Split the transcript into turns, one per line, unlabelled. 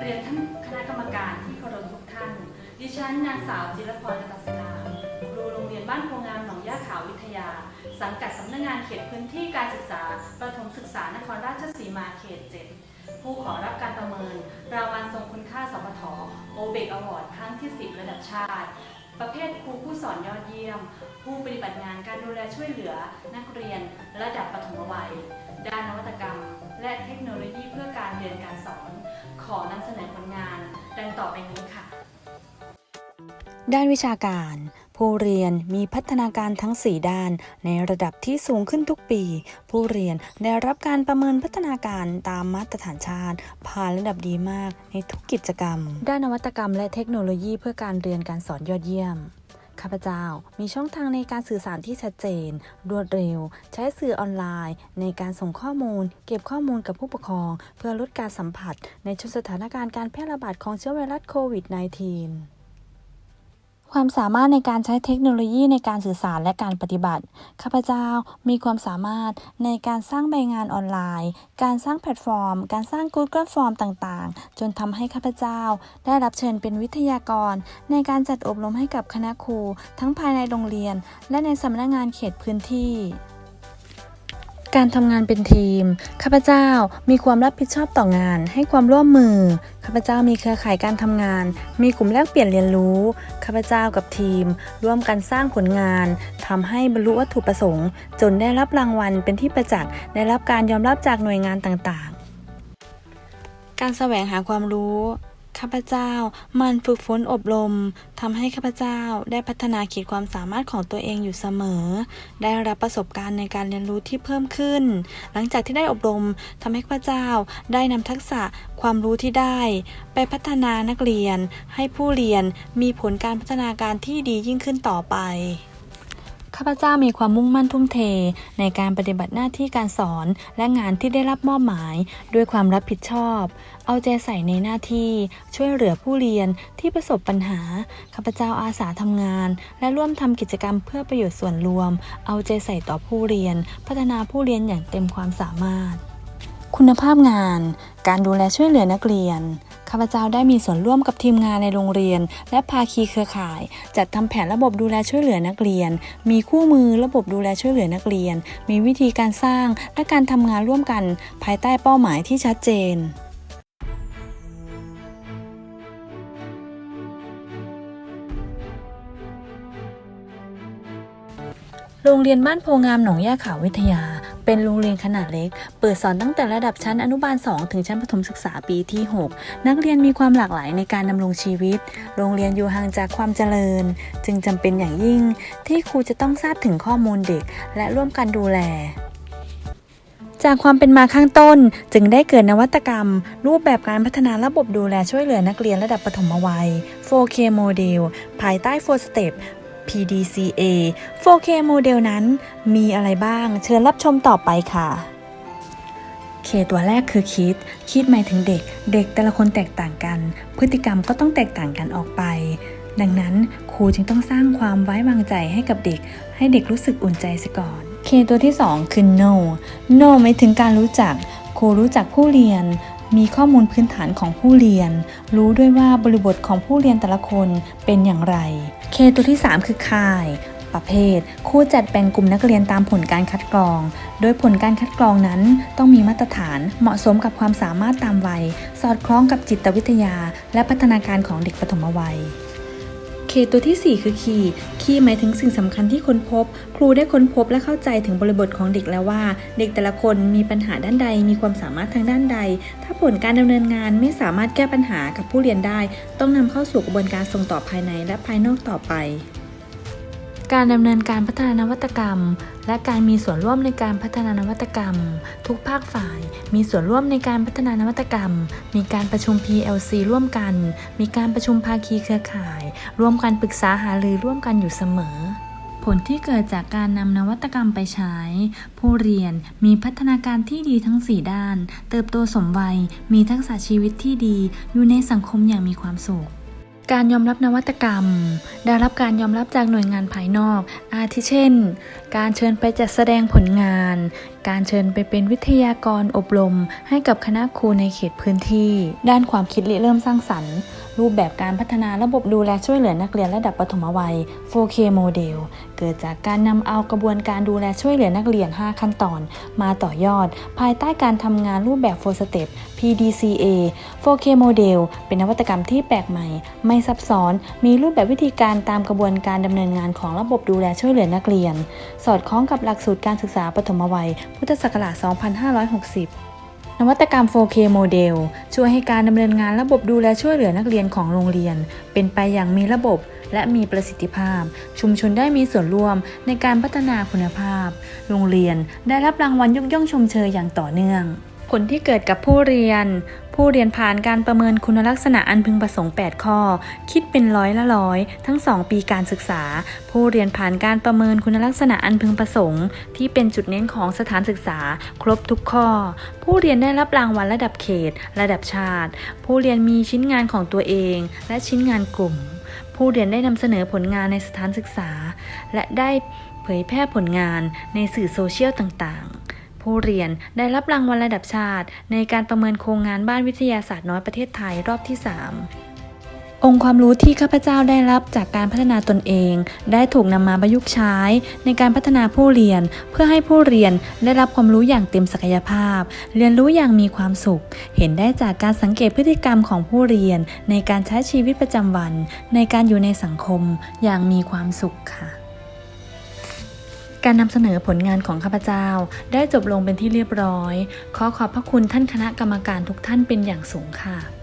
เรียนท่านคณะกรรมการที่เคารพทุกท่าน ดิ
ฉันนางสาวจิรพรกตัศนาครูโรงเรียนบ้านโพงามหนองย่าขาววิทยา สังกัดสำนักงานเขตพื้นที่การศึกษา ประถมศึกษานครราชสีมาเขต 7 ผู้ขอรับการประเมิน รางวัลทรงคุณค่าสปทโอเบกอวอร์ดครั้งที่ 10 ระดับชาติ ประเภทครูผู้สอนยอดเยี่ยม ผู้ปฏิบัติงานการดูแลช่วยเหลือ นักเรียน ระดับปฐมวัย ด้านนวัตกรรม และเทคโนโลยีเพื่อการเรียนการสอน ขอนำเสนอผลงานดังต่อไปนี้ค่ะ
ด้านวิชาการ ผู้เรียนมีพัฒนาการทั้ง 4 ด้าน ในระดับที่สูงขึ้นทุกปี ผู้เรียนได้รับการประเมินพัฒนาการตามมาตรฐานชาติ ผ่านระดับดีมากในทุกกิจกรรม ด้านนวัตกรรมและเทคโนโลยีเพื่อการเรียนการสอนยอดเยี่ยม ข้าพเจ้า มีช่องทางในการสื่อสารที่ชัดเจน รวดเร็ว ใช้สื่อออนไลน์ ในการส่งข้อมูล เก็บข้อมูลกับผู้ปกครอง เพื่อลดการสัมผัส ในช่วงสถานการณ์การแพร่ระบาดของเชื้อไวรัสโควิด -19 ความสามารถในการใช้เทคโนโลยีในการสื่อสารและการปฏิบัติ ข้าพเจ้ามีความสามารถในการสร้างใบงานออนไลน์ การสร้างแพลตฟอร์ม การสร้าง Google Form ต่างๆ จนทำให้ข้าพเจ้า ได้รับเชิญเป็นวิทยากร ในการจัดอบรมให้กับคณะครู ทั้งภายในโรงเรียน และในสำนักงานเขตพื้นที่ การทำงานเป็นทีม ข้าพเจ้ามีความรับผิดชอบต่องาน ให้ความร่วมมือ ข้าพเจ้ามีเครือข่ายการทำงาน มีกลุ่มแลกเปลี่ยนเรียนรู้ ข้าพเจ้ากับทีม ร่วมกันสร้างผลงานทำให้บรรลุวัตถุประสงค์ จนได้รับรางวัลเป็นที่ประจักษ์ ได้รับการยอมรับจากหน่วยงานต่างๆ การแสวงหาความรู้ ข้าพเจ้ามันฝึกฝนอบรมทำให้ข้าพเจ้าได้พัฒนาขีดความสามารถของตัวเองอยู่เสมอ ได้รับประสบการณ์ในการเรียนรู้ที่เพิ่มขึ้น หลังจากที่ได้อบรมทำให้ข้าพเจ้าได้นำทักษะความรู้ที่ได้ ไปพัฒนานักเรียน ให้ผู้เรียนมีผลการพัฒนาการที่ดียิ่งขึ้นต่อไป ข้าพเจ้ามีความมุ่งมั่นทุ่มเท ในการปฏิบัติหน้าที่การสอนและงานที่ได้รับมอบหมาย ด้วยความรับผิดชอบ เอาใจใส่ในหน้าที่ ช่วยเหลือผู้เรียนที่ประสบปัญหา ข้าพเจ้าอาสาทำงาน และร่วมทำกิจกรรมเพื่อประโยชน์ส่วนรวม เอาใจใส่ต่อผู้เรียน พัฒนาผู้เรียนอย่างเต็มความสามารถ คุณภาพงาน การดูแลช่วยเหลือนักเรียนาพเจ้าได้มีส่วนร่วมกับทีมงานในโรงเรียน และภาคีเครือข่าย จัดทำแผนระบบดูแลช่วยเหลือนักเรียน มีคู่มือระบบดูแลช่วยเหลือนักเรียน มีวิธีการสร้างและการทำงานร่วมกัน ภายใต้เป้าหมายที่ชัดเจนโรงเรียนบ้านโพงามหนองย่าขาววิทยา เป็นโรงเรียนขนาดเล็ก เปิดสอนตั้งแต่ระดับชั้นอนุบาล 2 ถึงชั้นประถมศึกษาปีที่ 6 นักเรียนมีความหลากหลายในการดำรงชีวิต โรงเรียนอยู่ห่างจากความเจริญ จึงจำเป็นอย่างยิ่ง ที่ครูจะต้องทราบถึงข้อมูลเด็ก และร่วมกันดูแลจากความเป็นมาข้างต้นจึงได้เกิดนวัตกรรม รูปแบบการพัฒนาระบบดูแลช่วยเหลือนักเรียนระดับปฐมวัย 4K โมเดลภายใต้ 4 Step PDCA 4K โมเดลนั้นมีอะไรบ้าง เชิญรับชมต่อไปค่ะ K ตัวแรกคือคิด คิดหมายถึงเด็ก เด็กแต่ละคนแตกต่างกัน พฤติกรรมก็ต้องแตกต่างกันออกไป ดังนั้นครูจึงต้องสร้างความไว้วางใจให้กับเด็ก ให้เด็กรู้สึกอุ่นใจซะก่อน K ตัวที่ 2 คือ know know หมายถึงการรู้จัก ครูรู้จักผู้เรียน มีข้อมูลพื้นฐานของผู้เรียน รู้ด้วยว่าบริบทของผู้เรียนแต่ละคนเป็นอย่างไร เคตัวที่ 3 คือค่ายประเภทครูจัดแบ่งกลุ่มนักเรียนตามผลการคัดกรอง โดยผลการคัดกรองนั้นต้องมีมาตรฐานเหมาะสมกับความสามารถตามวัย สอดคล้องกับจิตวิทยา และพัฒนาการของเด็กปฐมวัย ตัวที่ 4 คือคีย์คีย์หมายถึงสิ่งสำคัญที่ค้นพบ ครูได้ค้นพบและเข้าใจถึงบริบทของเด็กแล้วว่า เด็กแต่ละคนมีปัญหาด้านใด มีความสามารถทางด้านใด ถ้าผลการดำเนินงานไม่สามารถแก้ปัญหากับผู้เรียนได้ ต้องนำเข้าสู่กระบวนการส่งต่อภายในและภายนอกต่อไป การดำเนินการพัฒนานวัตกรรม และการมีส่วนร่วมในการพัฒนานวัตกรรม ทุกภาคฝ่าย มีส่วนร่วมในการพัฒนานวัตกรรม มีการประชุม PLC ร่วมกัน มีการประชุมภาคีเครือข่าย ร่วมกันปรึกษาหารือร่วมกันอยู่เสมอ ผลที่เกิดจากการนำนวัตกรรมไปใช้ ผู้เรียนมีพัฒนาการที่ดีทั้ง 4 ด้าน เติบโตสมวัย มีทักษะชีวิตที่ดี อยู่ในสังคมอย่างมีความสุข การยอมรับนวัตกรรม ได้รับการยอมรับจากหน่วยงานภายนอก อาทิเช่น การเชิญไปจัดแสดงผลงาน การเชิญไปเป็นวิทยากรอบรม ให้กับคณะครูในเขตพื้นที่ ด้านความคิดริเริ่มสร้างสรรค์ รูปแบบการพัฒนาระบบดูแลช่วยเหลือนักเรียนระดับประถมวัย 4K โมเดล เกิดจากการนำเอากระบวนการดูแลช่วยเหลือนักเรียน 5 ขั้นตอน มาต่อยอด ภายใต้การทำงานรูปแบบ 4 Step PDCA 4K โมเดล เป็นนวัตกรรมที่แปลกใหม่ ไม่ซับซ้อน มีรูปแบบวิธีการตามกระบวนการดำเนินงานของระบบดูแลช่วยเหลือนักเรียน สอดคล้องกับหลักสูตรการศึกษาปฐมวัย พุทธศักราช 2560 นวัตกรรม 4K โมเดลช่วยให้การดำเนินงานระบบดูแลช่วยเหลือนักเรียนของโรงเรียน เป็นไปอย่างมีระบบและมีประสิทธิภาพ ชุมชนได้มีส่วนร่วมในการพัฒนาคุณภาพ โรงเรียนได้รับรางวัลยกย่องชมเชยอย่างต่อเนื่อง ผลที่เกิดกับผู้เรียน ผู้เรียนผ่านการประเมินคุณลักษณะอันพึงประสงค์ 8 ข้อ คิดเป็นร้อยละร้อย ทั้ง 2 ปีการศึกษา ผู้เรียนผ่านการประเมินคุณลักษณะอันพึงประสงค์ ที่เป็นจุดเน้นของสถานศึกษา ครบทุกข้อ ผู้เรียนได้รับรางวัลระดับเขต ระดับชาติ ผู้เรียนมีชิ้นงานของตัวเอง และชิ้นงานกลุ่ม ผู้เรียนได้นำเสนอผลงานในสถานศึกษา และได้เผยแพร่ผลงานในสื่อโซเชียลต่างๆ ผู้เรียนได้รับรางวัลระดับชาติ ในการประเมินโครงงานบ้านวิทยาศาสตร์น้อยประเทศไทยรอบที่ 3องค์ความรู้ที่ข้าพเจ้าได้รับจากการพัฒนาตนเอง ได้ถูกนำมาประยุกต์ใช้ ในการพัฒนาผู้เรียน เพื่อให้ผู้เรียนได้รับความรู้อย่างเต็มศักยภาพ เรียนรู้อย่างมีความสุข เห็นได้จากการสังเกตพฤติกรรมของผู้เรียน ในการใช้ชีวิตประจำวัน ในการอยู่ในสังคมอย่างมีความสุขค่ะ การนำเสนอผลงานของข้าพเจ้า ได้จบลงเป็นที่เรียบร้อย ขอขอบพระคุณท่านคณะกรรมการทุกท่านเป็นอย่างสูงค่ะ